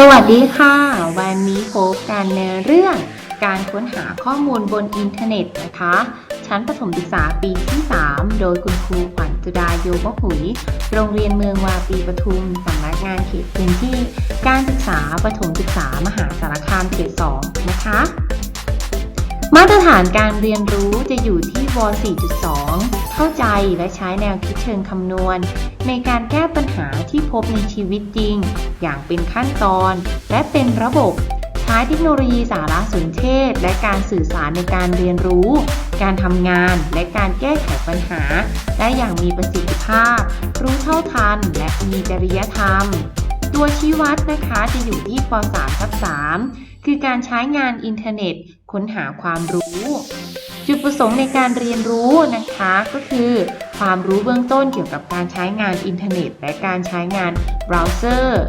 สวัสดีค่ะ วันนี้พบกันในเรื่องการค้นหาข้อมูลบนอินเทอร์เน็ตนะคะ ชั้นประถมศึกษาปีที่ 3 โดยคุณครูขวัญจุดาโยมหุย โรงเรียนเมืองวาปีปทุมสำนักงานเขตพื้นที่ การศึกษาประถมศึกษามหาสารคามเขต 2 นะคะ มาตรฐานการเรียนรู้จะอยู่ที่ว 4.2 เข้าใจและใช้แนวคิดเชิงคำนวณ ในการแก้ปัญหาที่พบในชีวิตจริง อย่างเป็นขั้นตอน และเป็นระบบใช้เทคโนโลยีสารสนเทศ และการสื่อสารในการเรียนรู้ การทำงานและการแก้ไขปัญหา ได้อย่างมีประสิทธิภาพ รู้เท่าทัน และมีจริยธรรม ตัวชี้วัดนะคะจะอยู่ที่ป .3 ทับ3คือการใช้งานอินเทอร์เน็ต ค้นหาความรู้ จุดประสงค์ในการเรียนรู้นะคะก็คือ ความรู้เบื้องต้นเกี่ยวกับการใช้งานอินเทอร์เน็ต และการใช้งานเบราว์เซอร์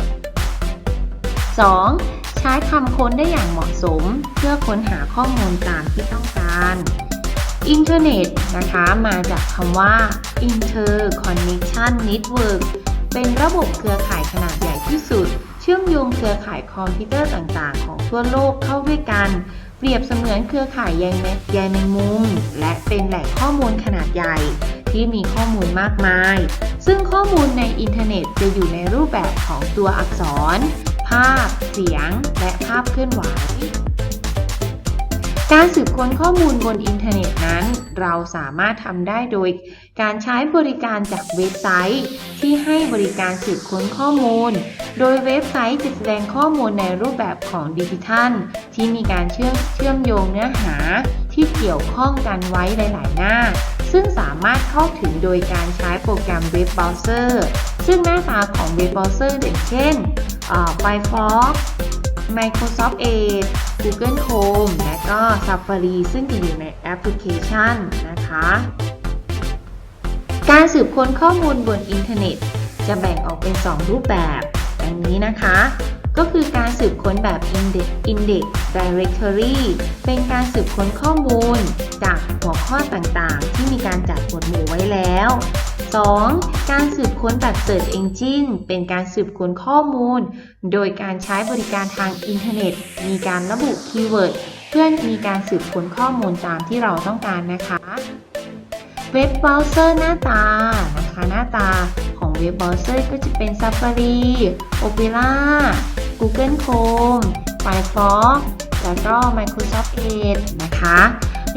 2. ใช้คำค้นได้อย่างเหมาะสม เพื่อค้นหาข้อมูลตามที่ต้องการอินเทอร์เน็ตนะคะมาจากคำว่า interconnection network เป็นระบบเครือข่ายขนาดใหญ่ที่สุด เชื่อมโยงเครือข่ายคอมพิวเตอร์ต่างๆ ของทั่วโลกเข้าด้วยกัน เปรียบเสมือนเครือข่ายใยแมใยแมงมุม และเป็นแหล่งข้อมูลขนาดใหญ่ ที่มีข้อมูลมากมาย ซึ่งข้อมูลในอินเทอร์เน็ตจะอยู่ในรูปแบบของตัวอักษร ภาพ เสียง และภาพเคลื่อนไหว การสืบค้นข้อมูลบนอินเทอร์เน็ตนั้น เราสามารถทำได้โดย การใช้บริการจากเว็บไซต์ ที่ให้บริการสืบค้นข้อมูล โดยเว็บไซต์จะแสดงข้อมูลในรูปแบบของดิจิทัล ที่มีการเชื่อมเชื่อมโยงเนื้อหาที่เกี่ยวข้องกันไว้หลาย ๆ หน้า ซึ่งสามารถเข้าถึงโดยการใช้โปรแกรมเว็บเบราว์เซอร์ซึ่งหน้าตาของเว็บเบราว์เซอร์อย่างเช่นอ่อ Firefox Microsoft Edge Google Chrome และก็ Safari ซึ่งจะอยู่ในแอปพลิเคชันนะคะ การสืบค้นข้อมูลบนอินเทอร์เน็ต จะแบ่งออกเป็น 2 รูปแบบดังนี้นะคะ ก็คือการสืบค้นแบบ Index, Index Directory เป็นการสืบค้นข้อมูล จากหัวข้อต่างๆ ที่มีการจัดหมวดหมู่ไว้แล้ว 2. การสืบค้นแบบ Search Engine เป็นการสืบค้นข้อมูล โดยการใช้บริการทางอินเทอร์เน็ต มีการระบุคีย์เวิร์ดเพื่อมีการสืบค้นข้อมูลตามที่เราต้องการนะคะ เว็บเบราว์เซอร์หน้าตานะคะหน้าตาของเว็บเบราว์เซอร์ก็จะเป็น Safari Opera Google Chrome Firefox แล้วก็ Microsoft Edge นะคะ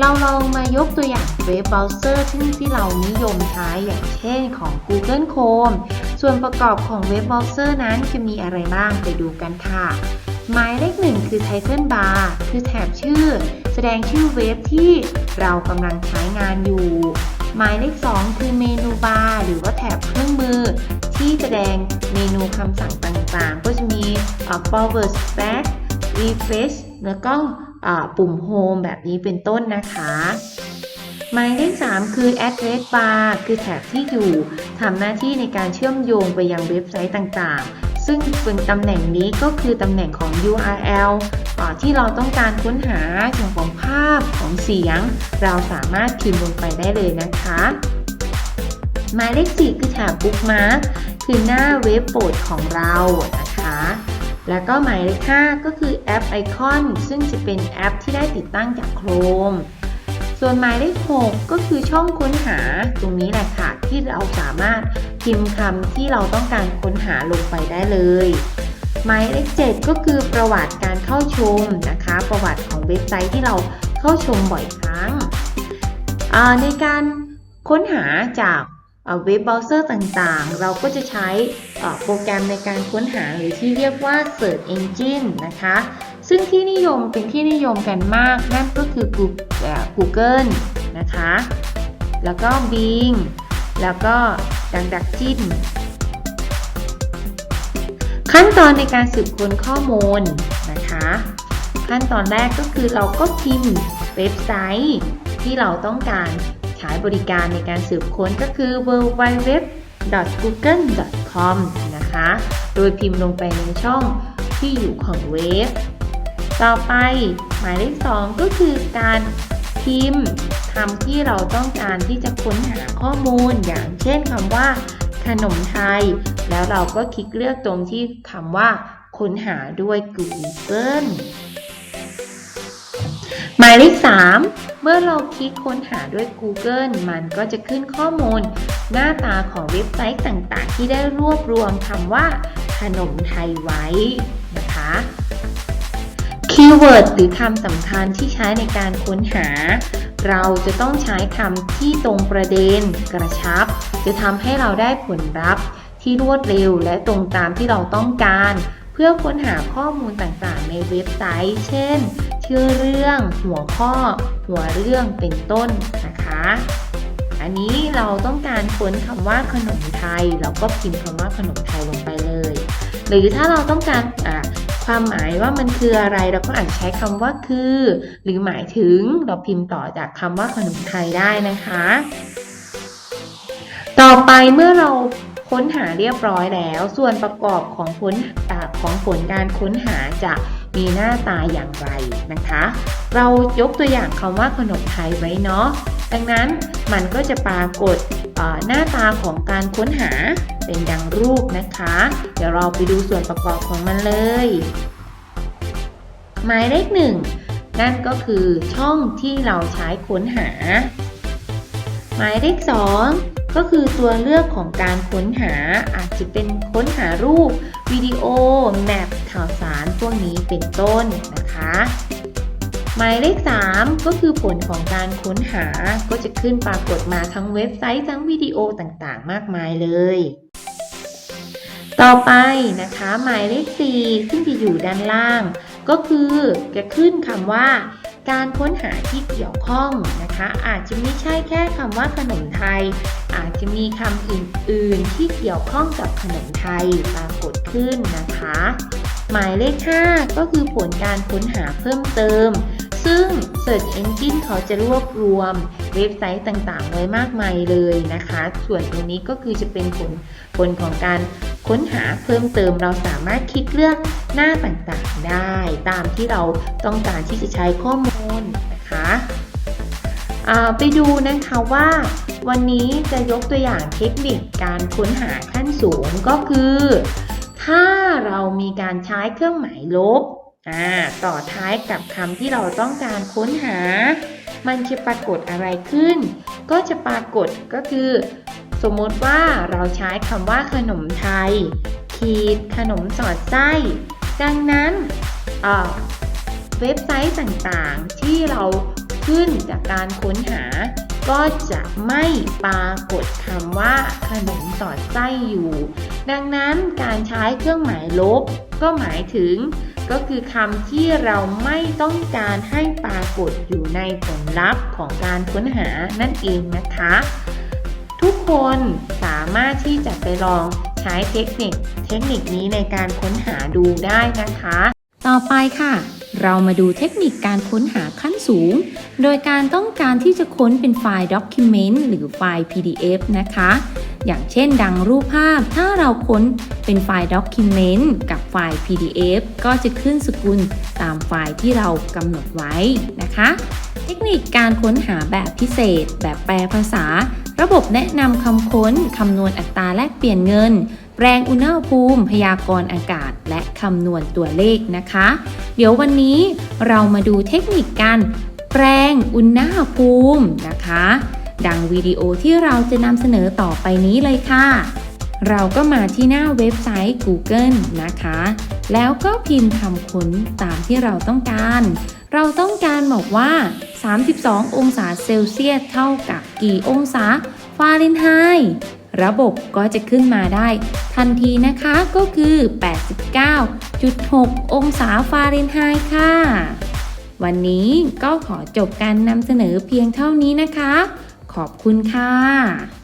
เราลองมายกตัวอย่างเว็บเบราว์เซอร์ที่ที่เรานิยมใช้อย่างเช่นของ Google Chrome ส่วนประกอบของเว็บเบราว์เซอร์นั้นจะมีอะไรบ้างไปดูกันค่ะ หมายเลขหนึ่งคือ Title Bar คือแถบชื่อ แสดงชื่อเว็บที่เรากำลังใช้งานอยู่ หมายเลข 2 คือเมนูบาร์หรือว่าแถบเครื่องมือ ที่แสดงเมนูคำสั่งต่าง ๆ ก็จะมีเอ่อ forward back refresh แล้วก็ปุ่ม home แบบนี้เป็นต้นนะคะหมายเลข 3 คือ address bar คือแถบที่อยู่ทำหน้าที่ในการเชื่อมโยงไปยังเว็บไซต์ต่างๆ ซึ่งเป็นตำแหน่งนี้ก็คือตำแหน่งของ URL ที่เราต้องการค้นหาเกี่ยวของภาพของเสียง เราสามารถพิมพ์ลงไปได้เลยนะคะ หมายเลข 4 คือแถบ bookmark คือหน้าเว็บโปรดของเรานะคะ แล้วก็หมายเลข5ก็คือแอปไอคอนซึ่งจะเป็นแอปที่ได้ติดตั้งจาก Chrome ส่วนหมายเลข6ก็คือช่องค้นหาตรงนี้แหละค่ะที่เราสามารถพิมพ์คำที่เราต้องการค้นหาลงไปได้เลย หมายเลข7ก็คือประวัติการเข้าชมนะคะ ประวัติของเว็บไซต์ที่เราเข้าชมบ่อยครั้งในการค้นหาจาก เอ่อเว็บเบราว์เซอร์ต่างๆ เราก็จะใช้โปรแกรมในการค้นหาหรือที่เรียกว่า Search Engine นะคะ ซึ่งที่นิยมเป็นที่นิยมกันมาก นั่นก็คือ Google เอ่อ Google นะคะ แล้วก็ Bing แล้วก็ดังดักจิ้นขั้นตอนในการสืบค้นข้อมูลนะคะ ขั้นตอนแรกก็คือเราก็พิมพ์เว็บไซต์ที่เราต้องการ ใช้บริการในการสืบค้นก็คือ www.google.com นะคะ โดยพิมพ์ลงไปในช่องที่อยู่ของเว็บ ต่อไปหมายเลข 2 ก็คือการพิมพ์คำที่เราต้องการที่จะค้นหาข้อมูล อย่างเช่นคำว่า ขนมไทย แล้วเราก็คลิกเลือกตรงที่คำว่าค้นหาด้วย Google ายเลข 3 เมื่อเราคลิกค้นหาด้วย Google มันก็จะขึ้นข้อมูล หน้าตาของเว็บไซต์ต่างๆ ที่ได้รวบรวมคำว่า ขนมไทยไว้นะคะคีย์เวิร์ดหรือคำสำคัญที่ใช้ในการค้นหา เราจะต้องใช้คำที่ตรงประเด็นกระชับ จะทำให้เราได้ผลลัพธ์ที่รวดเร็วและตรงตามที่เราต้องการ เพื่อค้นหาข้อมูลต่างๆ ในเว็บไซต์ เช่น ชื่อเรื่อง หัวข้อ หัวเรื่องเป็นต้นนะคะ อันนี้เราต้องการค้นคำว่าขนมไทย เราก็พิมพ์คำว่าขนมไทยลงไปเลย หรือถ้าเราต้องการความหมายว่ามันคืออะไรเราก็อาจใช้คำว่าคือ หรือหมายถึงเราพิมพ์ต่อจากคำว่าขนมไทยได้นะคะ ต่อไปเมื่อเราค้นหาเรียบร้อยแล้ว ส่วนประกอบของผลอของผลการค้นหาจะ มีหน้าตาอย่างไรนะคะ เรายกตัวอย่างคำว่าขนมไทยไว้เนาะดังนั้นมันก็จะปรากฏหน้าตาของการค้นหาเป็นดังรูปนะคะ เดี๋ยวเราไปดูส่วนประกอบของมันเลย หมายเลขหนึ่งนั่นก็คือช่องที่เราใช้ค้นหา หมายเลขสอง ก็คือตัวเลือกของการค้นหาอาจจะเป็นค้นหารูป วิดีโอ แมป ข่าวสาร พวกนี้เป็นต้นนะคะ หมายเลข 3 ก็คือผลของการค้นหาก็จะขึ้นปรากฏมาทั้งเว็บไซต์ทั้งวิดีโอต่างๆ มากมายเลย ต่อไปนะคะหมายเลข 4 ซึ่งจะอยู่ด้านล่าง ก็คือจะขึ้นคำว่า การค้นหาที่เกี่ยวข้องนะคะ อาจจะไม่ใช่แค่คำว่าขนมไทย อาจจะมีคำอื่นๆที่เกี่ยวข้องกับขนมไทยปรากฏขึ้นนะคะ หมายเลข 5 ก็คือผลการค้นหาเพิ่มเติม ซึ่ง Search Engine เขาจะรวบรวมเว็บไซต์ต่างๆ ไว้มากมายเลยนะคะ ส่วนตรงนี้ก็คือจะเป็นผลผลของการค้นหาเพิ่มเติมเราสามารถคลิกเลือกหน้าต่างๆ ได้ ตามที่เราต้องการที่จะใช้ข้อมูลนะคะไปดูนะคะว่า วันนี้จะยกตัวอย่างเทคนิคการค้นหาขั้นสูงก็คือ ถ้าเรามีการใช้เครื่องหมายลบ อ่าต่อท้ายกับคำที่เราต้องการค้นหา มันจะปรากฏอะไรขึ้น ก็จะปรากฏก็คือ สมมติว่าเราใช้คำว่าขนมไทย ขีดขนมสอดไส้ ดังนั้นเอ่อเว็บไซต์ต่างๆ ที่เราขึ้นจากการค้นหา ก็จะไม่ปรากฏคำว่าขนมสอดไส้อยู่ ดังนั้นการใช้เครื่องหมายลบ ก็หมายถึง ก็คือคำที่เราไม่ต้องการให้ปรากฏอยู่ในผลลัพธ์ของการค้นหานั่นเองนะคะ ทุกคนสามารถที่จะไปลองใช้เทคนิค เทคนิคนี้ในการค้นหาดูได้นะคะ ต่อไปค่ะ เรามาดูเทคนิคการค้นหาขั้นสูง โดยการต้องการที่จะค้นเป็นไฟล์ Document หรือไฟล์ PDF นะคะ อย่างเช่นดังรูปภาพ ถ้าเราค้นเป็นไฟล์ Document กับไฟล์ PDF ก็จะขึ้นสกุลตามไฟล์ที่เรากำหนดไว้นะคะ เทคนิคการค้นหาแบบพิเศษ แบบแปลภาษา ระบบแนะนำคำค้นคำนวณอัตราแลกเปลี่ยนเงินแปลงอุณหภูมิ พยากรณ์อากาศ และคำนวณตัวเลขนะคะ เดี๋ยววันนี้เรามาดูเทคนิคการแปลงอุณหภูมินะคะ ดังวิดีโอที่เราจะนำเสนอต่อไปนี้เลยค่ะ เราก็มาที่หน้าเว็บไซต์ Google นะคะ แล้วก็พิมพ์คำค้นตามที่เราต้องการ เราต้องการบอกว่า 32 องศาเซลเซียสเท่ากับกี่องศาฟาเรนไฮต์ระบบก็จะขึ้นมาได้ ทันทีนะคะก็คือ 89.6 องศาฟาเรนไฮต์ค่ะ วันนี้ก็ขอจบการนำเสนอเพียงเท่านี้นะคะ ขอบคุณค่ะ